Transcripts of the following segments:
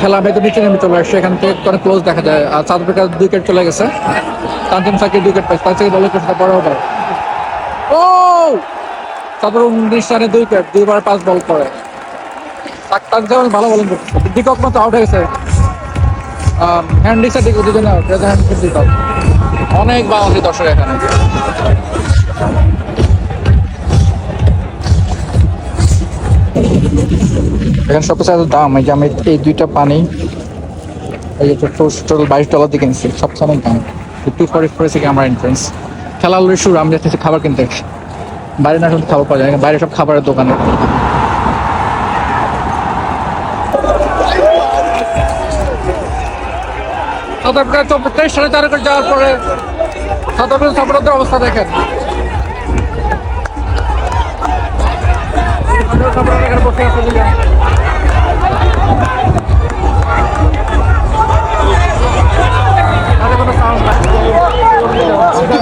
খেলা আমি নিচে নেমে চলে আসছে এখান থেকে অনেক ক্লোজ দেখা যায়। আর সাউথ আফ্রিকার দুই উইকেট চলে গেছে। তানজিম সাকিব দুই উইকেট পাইছে তার থেকে বলে করতে বড় ওভার ও! তারপর উনিশ রানে দুই উইকেট দুইবার পাঁচ বল করে। তানজিম ভালো বলিং করতেছে ডিকক মতো আউট হয়ে হ্যান্ডিক্স আর ডিকক দুজনে আউট হ্যান্ডিক্স ডিকক অনেক বাংলাদেশি দর্শক এখানে। এখানে সব কিছু দাম, এই যে আমি এই দুইটা পানি, এই যে টোটাল বাইশ ডলার দিয়ে কিনছি সবচেয়ে দাম। টু ফোর ফোর থেকে আমার এন্ট্রেন্স খেলা অলরেডি শুরু, আমি যাচ্ছি খাবার কিনতে। বাইরে না শুধু খাবার পাওয়া যায় বাইরে সব খাবারের দোকানে। সাড়ে চার যাওয়ার পরে অবস্থা দেখেন।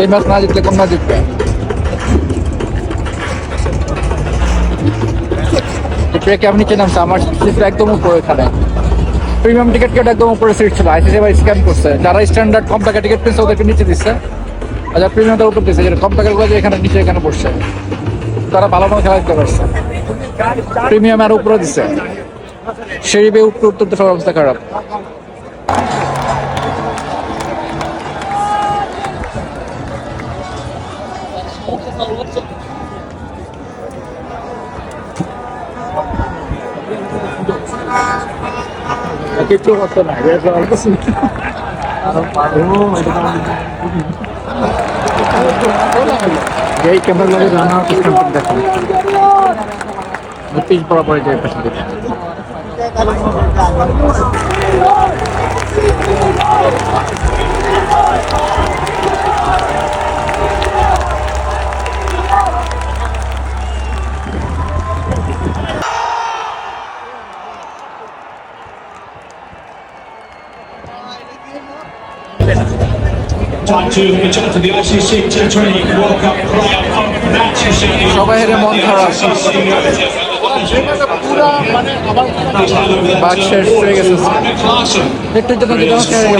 এই ম্যাচ না জিতলে কোন ম্যাচ জিতবে? ব্রেকে আপনি কে নামছে? আমার সিট একদম উপরে এখানে প্রিমিয়াম টিকিট কেটে একদম উপরে সিট ছিল। আইসিসি ভাই স্ক্যান করছে। যারা স্ট্যান্ডার্ড কম টাকা টিকিট কিনছে, ওদেরকে নিচে দিচ্ছে। আর যারা প্রিমিয়ামটা উপর দিচ্ছে। যেটা কম টাকারগুলো এখানে নিচে, এখানে বসছে। তারা ভালো মতো খেলা দিতে পারছে প্রিমিয়াম আর উপরে দিচ্ছে। সিঁড়ি বেয়ে উপরে সবার অবস্থা খারাপ। কিছু করতে না এই ক্যামেরা লাগে রানা সিস্টেম দেখুন পিচ বরাবর যায় পাশে দিকে। You see সবাই হেরে মন খারাপ বাদ শেষ হয়ে গেছে Clarkson একটু জন্য যেটা হেরে